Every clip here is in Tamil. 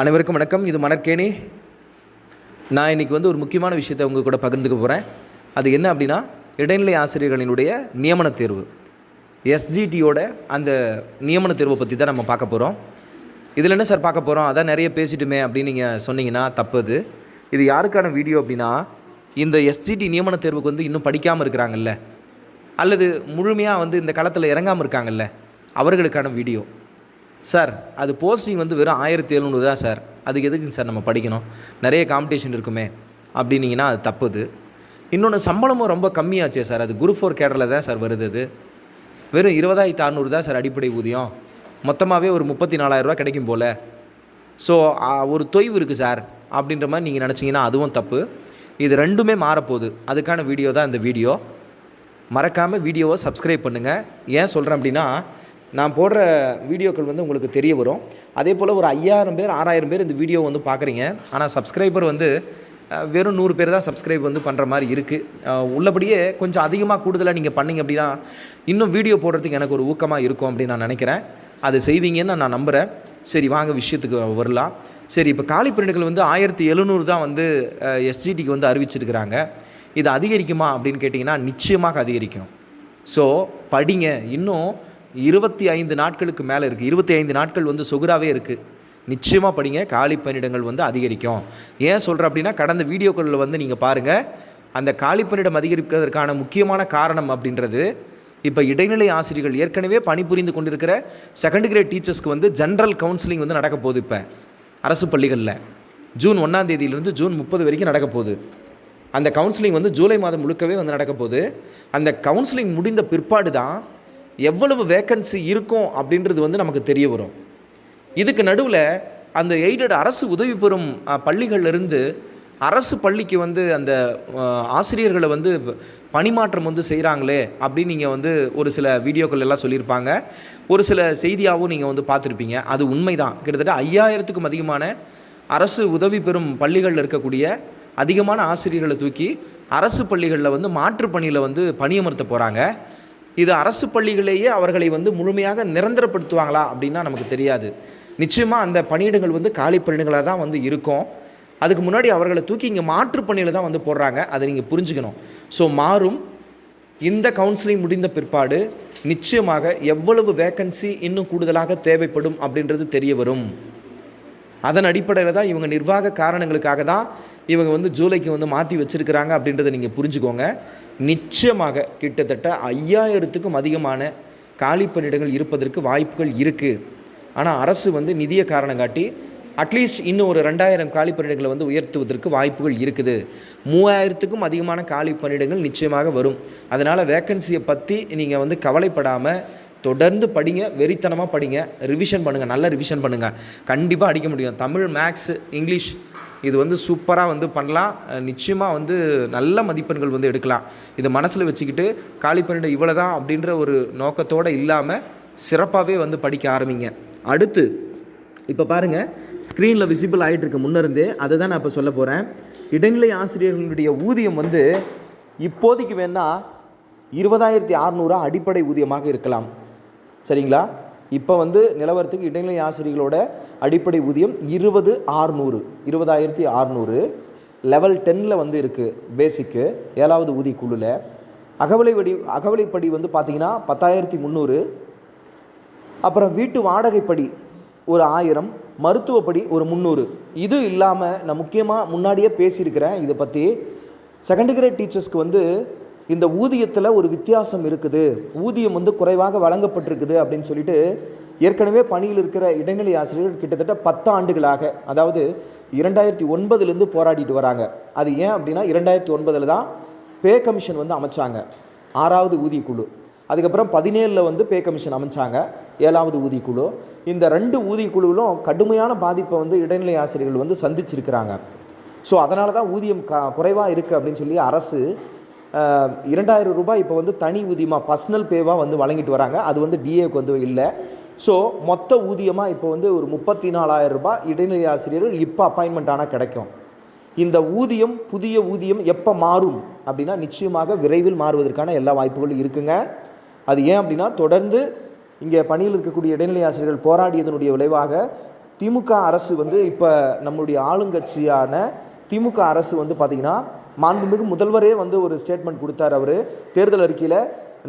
அனைவருக்கும் வணக்கம். இது மணற்கேணி. நான் இன்றைக்கி வந்து ஒரு முக்கியமான விஷயத்தை உங்கள் கூட பகிர்ந்துக்க போகிறேன் அது என்ன அப்படின்னா இடைநிலை ஆசிரியர்களினுடைய நியமன தேர்வு. எஸ்ஜிடியோட அந்த நியமன தேர்வை பற்றி தான் நம்ம பார்க்க போகிறோம் இதில் என்ன சார் பார்க்க போகிறோம் அதான் நிறைய பேசிட்டுமே அப்படின்னு நீங்கள் சொன்னீங்கன்னா தப்புது. இது யாருக்கான வீடியோ அப்படின்னா இந்த எஸ்ஜிடி நியமன தேர்வுக்கு வந்து இன்னும் படிக்காமல் இருக்கிறாங்கல்ல. அல்லது முழுமையாக வந்து இந்த களத்தில் இறங்காமல் இருக்காங்கல்ல. அவர்களுக்கான வீடியோ. சார் அது போஸ்டிங் வந்து வெறும் ஆயிரத்தி எழுநூறு தான் சார். அதுக்கு எதுக்குங்க சார் நம்ம படிக்கணும்? நிறைய காம்படிஷன் இருக்குமே. அப்படின்னீங்கன்னா அது தப்புது. இன்னொன்று சம்பளமும் ரொம்ப கம்மியாச்சே சார். அது குரூப் ஃபோர் கேடரில் தான் சார் வருது அது. வெறும் இருபதாயிரத்து அறநூறு தான் சார் அடிப்படை ஊதியம். மொத்தமாகவே ஒரு முப்பத்தி நாலாயிரரூவா கிடைக்கும் போல். ஸோ ஒரு தொய்வு இருக்குது சார். அப்படின்ற மாதிரி நீங்கள் நினச்சிங்கன்னா அதுவும் தப்பு. இது ரெண்டுமே மாறப்போகுது. அதுக்கான வீடியோ தான் இந்த வீடியோ மறக்காமல் வீடியோவை சப்ஸ்கிரைப் பண்ணுங்கள் ஏன் சொல்கிறேன் அப்படின்னா நான் போடுற வீடியோக்கள் வந்து உங்களுக்கு தெரிய வரும். அதே போல் ஒரு ஐயாயிரம் பேர் ஆறாயிரம் பேர் இந்த வீடியோ வந்து பார்க்குறீங்க ஆனால் சப்ஸ்கிரைபர் வந்து வெறும் நூறு பேர் தான் சப்ஸ்கிரைப் வந்து பண்ணுற மாதிரி இருக்குது உள்ளபடியே கொஞ்சம் அதிகமாக கூடுதலாக நீங்கள் பண்ணீங்க அப்படின்னா இன்னும் வீடியோ போடுறதுக்கு எனக்கு ஒரு ஊக்கமாக இருக்கும் அப்படின்னு நான் நினைக்கிறேன். அது செய்வீங்கன்னு நான் நம்புகிறேன் சரி வாங்க விஷயத்துக்கு வரலாம். சரி இப்போ காலி பணியிடங்கள் வந்து ஆயிரத்தி எழுநூறு தான் வந்து எஸ்ஜிடிக்கு வந்து அறிவிச்சிருக்கிறாங்க. இது அதிகரிக்குமா அப்படின்னு கேட்டிங்கன்னா நிச்சயமாக அதிகரிக்கும். ஸோ படிங்க. இன்னும் இருபத்தி ஐந்து நாட்களுக்கு மேலே இருக்குது இருபத்தி ஐந்து நாட்கள் வந்து சொகுராவே இருக்குது நிச்சயமாக படிங்க. காலி பணியிடங்கள் வந்து அதிகரிக்கும். ஏன் சொல்கிறேன் அப்படின்னா கடந்த வீடியோக்களில் வந்து நீங்கள் பாருங்கள் அந்த காலி பணியிடம் அதிகரிப்பதற்கான முக்கியமான காரணம் அப்படின்றது இப்போ இடைநிலை ஆசிரியர்கள் ஏற்கனவே பணிபுரிந்து கொண்டிருக்கிற செகண்ட் கிரேட் டீச்சர்ஸ்க்கு வந்து ஜென்ரல் கவுன்சிலிங் வந்து நடக்க போகுது இப்போ. அரசு பள்ளிகளில். ஜூன் ஒன்றாம் தேதியிலிருந்து ஜூன் முப்பது வரைக்கும் நடக்க போகுது. அந்த கவுன்சிலிங் வந்து ஜூலை மாதம் முழுக்கவே வந்து நடக்க போகுது. அந்த கவுன்சிலிங் முடிந்த பிற்பாடு தான் எவ்வளவு வேக்கன்சி இருக்கும் அப்படின்றது வந்து நமக்கு தெரிய வரும். இதுக்கு நடுவில் அந்த எய்டட் அரசு உதவி பெறும் பள்ளிகள்லேருந்து இருந்து அரசு பள்ளிக்கு வந்து அந்த ஆசிரியர்களை வந்து பணிமாற்றம் வந்து செய்கிறாங்களே அப்படின்னு நீங்கள் வந்து ஒரு சில வீடியோக்கள் எல்லாம் சொல்லியிருப்பாங்க. ஒரு சில செய்தியாகவும் நீங்கள் வந்து பார்த்துருப்பீங்க. அது உண்மைதான். கிட்டத்தட்ட ஐயாயிரத்துக்கும் அதிகமான அரசு உதவி பெறும் பள்ளிகளில் இருக்கக்கூடிய அதிகமான ஆசிரியர்களை தூக்கி அரசு பள்ளிகளில் வந்து மாற்றுப் பணியில் வந்து பணியமர்த்த போகிறாங்க இது அரசு பள்ளிகளேயே அவர்களை வந்து முழுமையாக நிரந்தரப்படுத்துவாங்களா அப்படின்னா நமக்கு தெரியாது. நிச்சயமாக அந்த பணியிடங்கள் வந்து காலி பணியிடங்களாக தான் வந்து இருக்கும். அதுக்கு முன்னாடி அவர்களை தூக்கி இங்கே மாற்றுப் பணியில் தான் வந்து போடுறாங்க. அதை நீங்கள் புரிஞ்சுக்கணும். ஸோ மாறும். இந்த கவுன்சிலிங் முடிந்த பிற்பாடு நிச்சயமாக எவ்வளவு வேக்கன்சி இன்னும் கூடுதலாக தேவைப்படும் அப்படின்றது தெரிய வரும். அதன் அடிப்படையில் தான் இவங்க நிர்வாக காரணங்களுக்காக தான் இவங்க வந்து ஜூலைக்கு வந்து மாற்றி வச்சிருக்கிறாங்க அப்படின்றத நீங்கள் புரிஞ்சுக்கோங்க. நிச்சயமாக கிட்டத்தட்ட ஐயாயிரத்துக்கும் அதிகமான காலி பணியிடங்கள் இருப்பதற்கு வாய்ப்புகள் இருக்குது ஆனால் அரசு வந்து நிதிய காரணம் காட்டி அட்லீஸ்ட் இன்னும் ஒரு ரெண்டாயிரம் காலி பணியிடங்களை வந்து உயர்த்துவதற்கு வாய்ப்புகள் இருக்குது. மூவாயிரத்துக்கும் அதிகமான காலி பணியிடங்கள் நிச்சயமாக வரும். அதனால் வேக்கன்சியை பற்றி நீங்கள் வந்து கவலைப்படாமல் தொடர்ந்து படிங்க வெறித்தனமாக படிங்க. ரிவிஷன் பண்ணுங்கள் நல்ல ரிவிஷன் பண்ணுங்கள் கண்டிப்பாக அடிக்க முடியும். தமிழ் மேக்ஸ் இங்கிலீஷ் இது வந்து சூப்பராக வந்து பண்ணலாம். நிச்சயமாக வந்து நல்ல மதிப்பெண்கள் வந்து எடுக்கலாம். இதை மனசில் வச்சுக்கிட்டு காலி பன்னெண்டு இவ்வளோ தான் அப்படின்ற ஒரு நோக்கத்தோடு இல்லாமல் சிறப்பாகவே வந்து படிக்க ஆரம்பிங்க. அடுத்து இப்போ பாருங்கள் ஸ்க்ரீனில் விசிபிள் ஆகிட்டு இருக்கு முன்னிருந்தே அதை தான் நான் இப்போ சொல்ல போகிறேன் இடைநிலை ஆசிரியர்களுடைய ஊதியம் வந்து இப்போதைக்கு வேணால் இருபதாயிரத்தி அறநூறுவா அடிப்படை ஊதியமாக இருக்கலாம். சரிங்களா? இப்போ வந்து நிலவரத்துக்கு இடைநிலை ஆசிரியர்களோட அடிப்படை ஊதியம் இருபது ஆறுநூறு இருபதாயிரத்தி ஆறுநூறு. லெவல் டென்னில் வந்து இருக்குது பேசிக்கு ஏழாவது ஊதிய குழுவில் அகவலை வடி அகவலைப்படி வந்து பார்த்தீங்கன்னா பத்தாயிரத்தி முந்நூறு அப்புறம் வீட்டு வாடகைப்படி ஒரு ஆயிரம் மருத்துவப்படி ஒரு முந்நூறு இது இல்லாமல் நான் முக்கியமாக முன்னாடியே பேசியிருக்கிறேன் இதை பற்றி செகண்ட் கிரேட் டீச்சர்ஸ்க்கு வந்து இந்த ஊதியத்தில் ஒரு வித்தியாசம் இருக்குது. ஊதியம் வந்து குறைவாக வழங்கப்பட்டிருக்குது அப்படின்னு சொல்லிட்டு ஏற்கனவே பணியில் இருக்கிற இடைநிலை ஆசிரியர்கள் கிட்டத்தட்ட பத்து ஆண்டுகளாக அதாவது இரண்டாயிரத்தி ஒன்பதுலேருந்து போராடிட்டு வராங்க. அது ஏன் அப்படின்னா இரண்டாயிரத்தி ஒன்பதில் தான் பே கமிஷன் வந்து அமைச்சாங்க. ஆறாவது ஊதியக்குழு. அதுக்கப்புறம் பதினேழில் வந்து பே கமிஷன் அமைச்சாங்க ஏழாவது ஊதியக்குழு. இந்த ரெண்டு ஊதியக்குழுவிலும் கடுமையான பாதிப்பை வந்து இடைநிலை ஆசிரியர்கள் வந்து சந்திச்சிருக்கிறாங்க. ஸோ அதனால தான் ஊதியம் க குறைவாக இருக்குது அப்படின்னு சொல்லி அரசு இரண்டாயிரம் ரூபாய் இப்போ வந்து தனி ஊதியமாக பர்சனல் பேவாக வந்து வழங்கிட்டு வராங்க. அது வந்து டிஏக்கு வந்து இல்லை. ஸோ மொத்த ஊதியமாக இப்போ வந்து ஒரு முப்பத்தி நாலாயிரம் ரூபாய் இடைநிலை ஆசிரியர்கள் இப்போ அப்பாயின்மெண்ட் ஆனால் கிடைக்கும். இந்த ஊதியம் புதிய ஊதியம் எப்போ மாறும் அப்படின்னா நிச்சயமாக விரைவில் மாறுவதற்கான எல்லா வாய்ப்புகளும் இருக்குங்க. அது ஏன் அப்படின்னா தொடர்ந்து இங்கே பணியில் இருக்கக்கூடிய இடைநிலை ஆசிரியர்கள் போராடியதனுடைய விளைவாக திமுக அரசு வந்து இப்போ நம்மளுடைய ஆளுங்கட்சியான திமுக அரசு வந்து பார்த்திங்கன்னா மாண்புமிகு முதல்வரே வந்து ஒரு ஸ்டேட்மெண்ட் கொடுத்தார் அவர். தேர்தல் அறிக்கையில்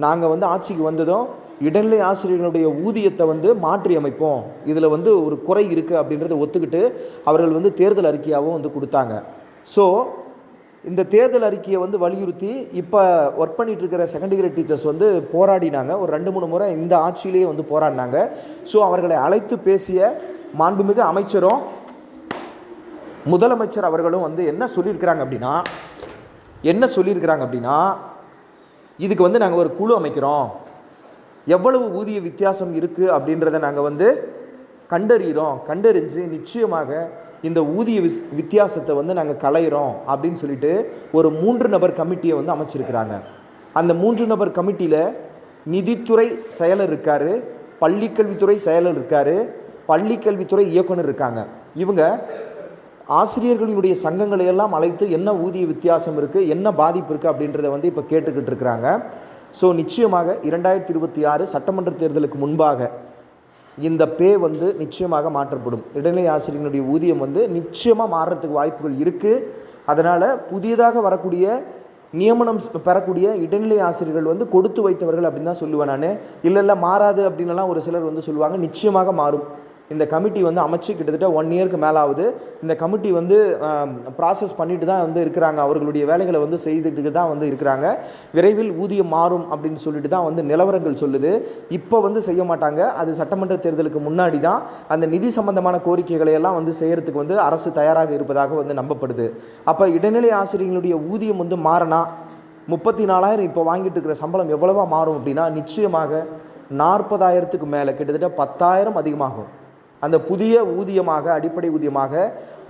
நாங்கள் வந்து ஆட்சிக்கு வந்ததும் இடைநிலை ஆசிரியர்களுடைய ஊதியத்தை வந்து மாற்றி அமைப்போம். இதில் வந்து ஒரு குறை இருக்குது அப்படின்றத ஒத்துக்கிட்டு அவர்கள் வந்து தேர்தல் அறிக்கையாகவும் வந்து கொடுத்தாங்க. ஸோ இந்த தேர்தல் அறிக்கையை வந்து வலியுறுத்தி இப்போ ஒர்க் பண்ணிகிட்ருக்கிற இருக்கிற செகண்ட் கிரேட் டீச்சர்ஸ் வந்து போராடினாங்க. ஒரு ரெண்டு மூணு முறை இந்த ஆட்சியிலேயே வந்து போராடினாங்க. ஸோ அவர்களை அழைத்து பேசிய மாண்புமிகு அமைச்சரும் முதலமைச்சர் அவர்களும் வந்து என்ன சொல்லியிருக்கிறாங்க அப்படின்னா என்ன சொல்லியிருக்கிறாங்க அப்படின்னா இதுக்கு வந்து நாங்கள் ஒரு குழு அமைக்கிறோம். எவ்வளவு ஊதிய வித்தியாசம் இருக்குது அப்படின்றத நாங்கள் வந்து கண்டறிகிறோம் கண்டறிஞ்சு நிச்சயமாக இந்த ஊதிய விஸ் வித்தியாசத்தை வந்து நாங்கள் களையிறோம் அப்படின்னு சொல்லிட்டு ஒரு மூன்று நபர் கமிட்டியை வந்து அமைச்சிருக்கிறாங்க. அந்த மூன்று நபர் கமிட்டியில் நிதித்துறை செயலர் இருக்கார் பள்ளிக்கல்வித்துறை செயலர் இருக்கார் பள்ளிக்கல்வித்துறை இயக்குனர் இருக்காங்க. இவங்க ஆசிரியர்களினுடைய சங்கங்களை எல்லாம் அழைத்து என்ன ஊதிய வித்தியாசம் இருக்குது என்ன பாதிப்பு இருக்குது அப்படின்றத வந்து இப்போ கேட்டுக்கிட்டு இருக்கிறாங்க. ஸோ நிச்சயமாக இரண்டாயிரத்தி இருபத்தி ஆறு சட்டமன்ற தேர்தலுக்கு முன்பாக இந்த பே வந்து நிச்சயமாக மாற்றப்படும். இடைநிலை ஆசிரியர்களுடைய ஊதியம் வந்து நிச்சயமாக மாறுறதுக்கு வாய்ப்புகள் இருக்குது அதனால் புதியதாக வரக்கூடிய நியமனம் பெறக்கூடிய இடைநிலை ஆசிரியர்கள் வந்து கொடுத்து வைத்தவர்கள் அப்படின்னு தான் சொல்லுவேன் நான். இல்லை இல்லை மாறாது அப்படின்னுலாம் ஒரு சிலர் வந்து சொல்லுவாங்க. நிச்சயமாக மாறும். இந்த கமிட்டி வந்து அமைச்சு கிட்டத்தட்ட ஒன் இயருக்கு மேலே ஆகுது இந்த கமிட்டி வந்து ப்ராசஸ் பண்ணிட்டு தான் வந்து இருக்கிறாங்க. அவர்களுடைய வேலைகளை வந்து செய்துட்டு தான் வந்து இருக்கிறாங்க. விரைவில் ஊதியம் மாறும் அப்படின்னு சொல்லிட்டு தான் வந்து நிலவரங்கள் சொல்லுது. இப்போ வந்து செய்ய மாட்டாங்க. அது சட்டமன்ற தேர்தலுக்கு முன்னாடி தான் அந்த நிதி சம்பந்தமான கோரிக்கைகளை எல்லாம் வந்து செய்கிறதுக்கு வந்து அரசு தயாராக இருப்பதாக வந்து நம்பப்படுது. அப்போ இடைநிலை ஆசிரியர்களுடைய ஊதியம் வந்து மாறினா? முப்பத்தி நாலாயிரம் இப்போ வாங்கிட்டு இருக்கிற சம்பளம் எவ்வளவா மாறும் அப்படின்னா நிச்சயமாக நாற்பதாயிரத்துக்கு மேலே கிட்டத்தட்ட பத்தாயிரம் அதிகமாகும். அந்த புதிய ஊதியமாக அடிப்படை ஊதியமாக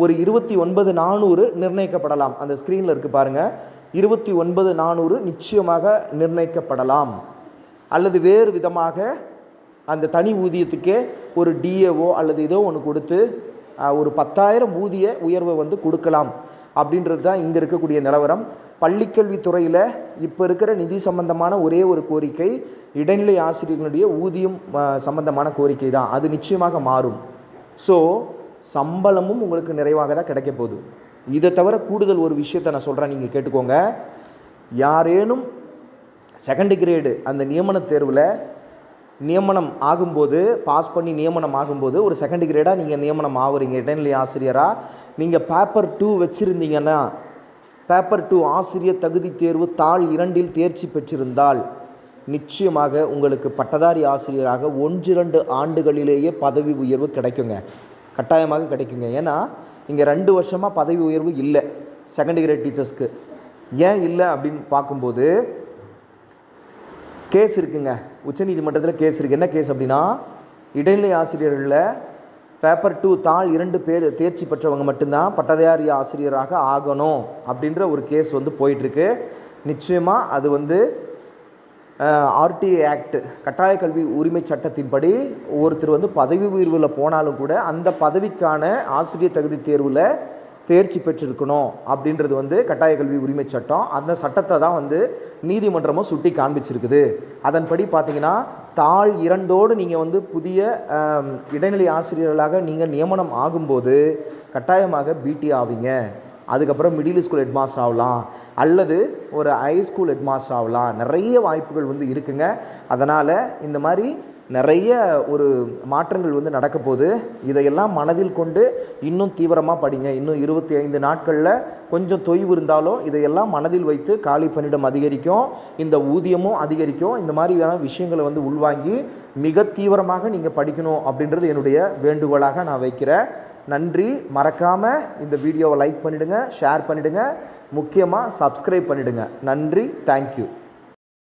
ஒரு இருபத்தி ஒன்பது நானூறு நிர்ணயிக்கப்படலாம். அந்த ஸ்க்ரீனில் இருக்குது பாருங்கள் இருபத்தி ஒன்பது நானூறு நிச்சயமாக நிர்ணயிக்கப்படலாம். அல்லது வேறு விதமாக அந்த தனி ஊதியத்துக்கே ஒரு டிஏஓ அல்லது ஏதோ ஒன்று கொடுத்து ஒரு பத்தாயிரம் ஊதிய உயர்வை வந்து கொடுக்கலாம். அப்படின்றது தான் இங்கே இருக்கக்கூடிய நிலவரம். பள்ளிக்கல்வித்துறையில் இப்போ இருக்கிற நிதி சம்பந்தமான ஒரே ஒரு கோரிக்கை இடைநிலை ஆசிரியர்களுடைய ஊதியம் சம்பந்தமான கோரிக்கை தான். அது நிச்சயமாக மாறும். ஸோ சம்பளமும் உங்களுக்கு நிறைவாக தான் கிடைக்க போகுது. இதை தவிர கூடுதல் ஒரு விஷயத்தை நான் சொல்கிறேன் நீங்கள் கேட்டுக்கோங்க. யாரேனும் செகண்ட் கிரேடு அந்த நியமன தேர்வில் நியமனம் ஆகும்போது பாஸ் பண்ணி நியமனம் ஆகும்போது ஒரு செகண்ட் கிரேடாக நீங்கள் நியமனம் ஆகுறீங்க. இடைநிலை ஆசிரியராக நீங்கள் பேப்பர் டூ வச்சுருந்தீங்கன்னா பேப்பர் டூ ஆசிரியர் தகுதி தேர்வு தாள் இரண்டில் தேர்ச்சி பெற்றிருந்தால் நிச்சயமாக உங்களுக்கு பட்டதாரி ஆசிரியராக ஒன்றிரண்டு ஆண்டுகளிலேயே பதவி உயர்வு கிடைக்குங்க. கட்டாயமாக கிடைக்குங்க. ஏன்னா இங்கே ரெண்டு வருஷமாக பதவி உயர்வு இல்லை செகண்ட் கிரேட் டீச்சர்ஸ்க்கு ஏன் இல்லை அப்படின்னு பார்க்கும்போது கேஸ் இருக்குங்க. உச்சநீதிமன்றத்தில் கேஸ் இருக்குது என்ன கேஸ் அப்படின்னா இடைநிலை ஆசிரியர்களில் பேப்பர் டூ தாள் இரண்டு பேர் தேர்ச்சி பெற்றவங்க மட்டும்தான் பட்டதாரி ஆசிரியராக ஆகணும் அப்படின்ற ஒரு கேஸ் வந்து போயிட்டுருக்கு. நிச்சயமாக அது வந்து ஆர்டிஏ ஆக்ட் கட்டாய கல்வி உரிமை சட்டத்தின்படி ஒருத்தர் வந்து பதவி உயர்வில் போனாலும் கூட அந்த பதவிக்கான ஆசிரியர் தகுதி தேர்வில் தேர்ச்சி பெற்றிருக்கணும் அப்படின்றது வந்து கட்டாய கல்வி உரிமை சட்டம். அந்த சட்டத்தை தான் வந்து நீதிமன்றமும் சுட்டி காண்பிச்சிருக்குது. அதன்படி பார்த்தீங்கன்னா தாழ் இரண்டோடு நீங்கள் வந்து புதிய இடைநிலை ஆசிரியர்களாக நீங்கள் நியமனம் ஆகும்போது கட்டாயமாக பிடி ஆவீங்க. அதுக்கப்புறம் மிடில் ஸ்கூல் ஹெட்மாஸ்டர் ஆகலாம் அல்லது ஒரு ஹை ஸ்கூல் ஹெட்மாஸ்டர் ஆகலாம் நிறைய வாய்ப்புகள் வந்து இருக்குங்க. அதனால் இந்த மாதிரி நிறைய ஒரு மாற்றங்கள் வந்து நடக்க போகுது. இதையெல்லாம் மனதில் கொண்டு இன்னும் தீவிரமாக படிங்க. இன்னும் இருபத்தி ஐந்து நாட்களில் கொஞ்சம் தொய்வு இருந்தாலும் இதையெல்லாம் மனதில் வைத்து காலி பணியிடம் அதிகரிக்கும். இந்த ஊதியமும் அதிகரிக்கும். இந்த மாதிரியான விஷயங்களை வந்து உள்வாங்கி மிக தீவிரமாக நீங்கள் படிக்கணும் அப்படின்றது என்னுடைய வேண்டுகோளாக நான் வைக்கிறேன். நன்றி. மறக்காமல் இந்த வீடியோவை லைக் பண்ணிவிடுங்க ஷேர் பண்ணிவிடுங்க முக்கியமாக சப்ஸ்கிரைப் பண்ணிவிடுங்க நன்றி. தேங்க்யூ